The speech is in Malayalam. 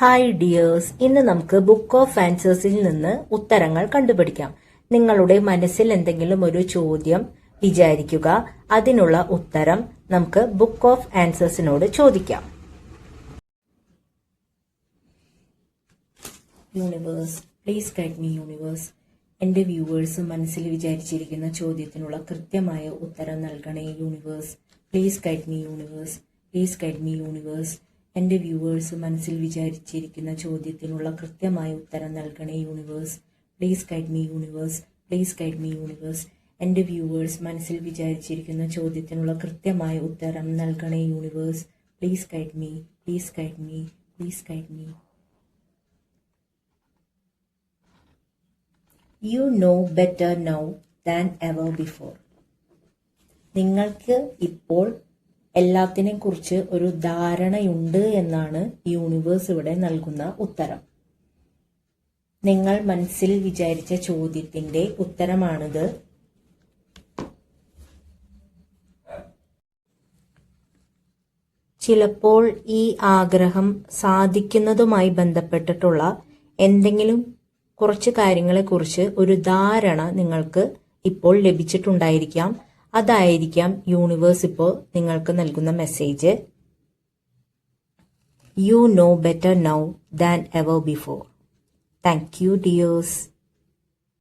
ഹായ് ഡിയേഴ്സ് ഇന്ന് നമുക്ക് ബുക്ക് ഓഫ് ആൻസേഴ്സിൽ നിന്ന് ഉത്തരങ്ങൾ കണ്ടുപിടിക്കാം. നിങ്ങളുടെ മനസ്സിൽ എന്തെങ്കിലും ഒരു ചോദ്യം വിചാരിക്കുക. അതിനുള്ള ഉത്തരം നമുക്ക് ബുക്ക് ഓഫ് ആൻസേഴ്സിനോട് ചോദിക്കാം. Universe please guide me universe എന്റെ വ്യൂവേഴ്സ് മനസ്സിൽ വിചാരിച്ചിരിക്കുന്ന ചോദ്യത്തിനുള്ള കൃത്യമായ ഉത്തരം നൽകണേ universe please guide me universe please guide me universe എന്റെ വ്യൂവേഴ്സ് മനസ്സിൽ വിചാരിച്ചിരിക്കുന്ന ചോദ്യത്തിനുള്ള കൃത്യമായ ഉത്തരം നൽകണേ universe. Please guide me universe. Please guide me universe. എന്റെ വ്യൂവേഴ്സ് മനസ്സിൽ വിചാരിച്ചിരിക്കുന്ന ചോദ്യത്തിനുള്ള കൃത്യമായ ഉത്തരം നൽകണേ universe. Please guide me. Please guide me. Please guide me. You know better now than ever before. നിങ്ങൾക്ക് ഇപ്പോൾ എല്ലാത്തിനെ കുറിച്ച് ഒരു ധാരണയുണ്ട് എന്നാണ് യൂണിവേഴ്സ് ഇവിടെ നൽകുന്ന ഉത്തരം. നിങ്ങൾ മനസ്സിൽ വിചാരിച്ച ചോദ്യത്തിന്റെ ഉത്തരമാണിത്. ചിലപ്പോൾ ഈ ആഗ്രഹം സാധിക്കുന്നതുമായി ബന്ധപ്പെട്ടിട്ടുള്ള എന്തെങ്കിലും കുറച്ച് കാര്യങ്ങളെക്കുറിച്ച് ഒരു ധാരണ നിങ്ങൾക്ക് ഇപ്പോൾ ലഭിച്ചിട്ടുണ്ടായിരിക്കാം. അതായിരിക്കാം യൂണിവേഴ്സ് ഇപ്പോൾ നിങ്ങൾക്ക് നൽകുന്ന message you know better now than ever before thank you dears